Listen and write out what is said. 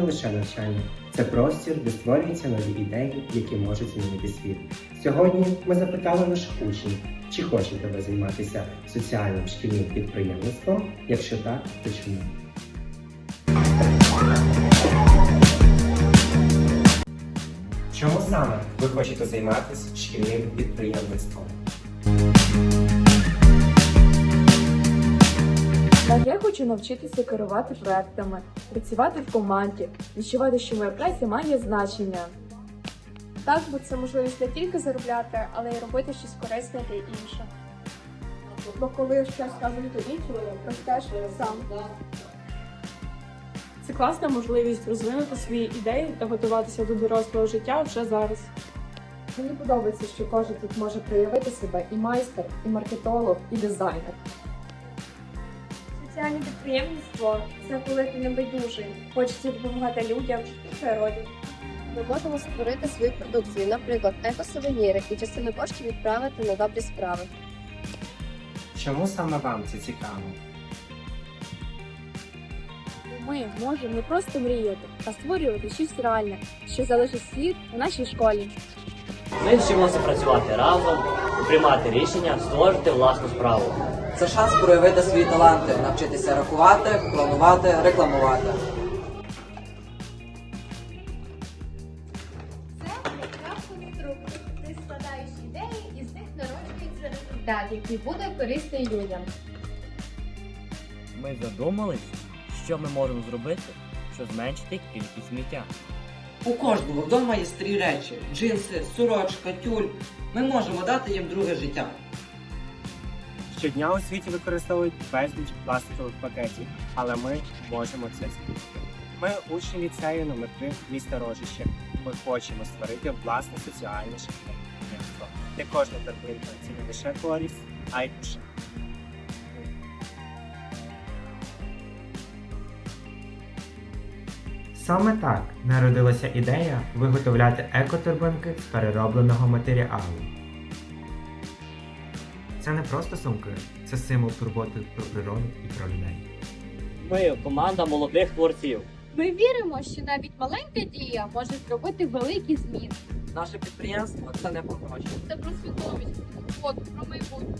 лише навчання, це простір, де створюються нові ідеї, які можуть змінити світ. Сьогодні ми запитали наших учнів, чи хочете ви займатися соціальним шкільним підприємництвом? Якщо так, то чому? Чому саме ви хочете займатися шкільним підприємництвом? Так, я хочу навчитися керувати проектами, працювати в команді, відчувати, що моя праця має значення. Так, бо це можливість не тільки заробляти, але й робити щось корисне для інших. Бо коли щось кажуть до іншого, ростеш сам. Це класна можливість розвинути свої ідеї та готуватися до дорослого життя вже зараз. Мені подобається, що кожен тут може проявити себе і майстер, і маркетолог, і дизайнер. Соціальне підприємництво це коли ти не байдужий, хочеться допомагати людям, природі. Ми можемо створити свою продукцію, наприклад, екосувеніри і частину коштів відправити на добрі справи. Чому саме вам це цікаво? Ми можемо не просто мріяти, а створювати щось реальне, що залишить слід у нашій школі. Ми вчимося працювати разом, приймати рішення, створити власну справу. Це шанс проявити свої таланти, навчитися рахувати, планувати, рекламувати. Ти складаєш ідеї і з них народжується результат, який буде корисний людям. Ми задумались, що ми можемо зробити, щоб зменшити кількість сміття. У кожного вдома є старі речі: джинси, сорочка, тюль. Ми можемо дати їм друге життя. Щодня у світі використовують безліч пластикових пакетів, але ми можемо це змінити. Ми учні ліцею номер 3 міста Рожище. Ми хочемо створити власне соціальне підприємство, де кожна перлинка це не лише користь, а й душа. Саме так народилася ідея виготовляти екотурбинки з переробленого матеріалу. Це не просто сумки, це символ турботи про природу і про людей. Ми команда молодих творців. Ми віримо, що навіть маленька дія може зробити великі зміни. Наше підприємство це не про гроші. Це про свідомість, про майбутнє.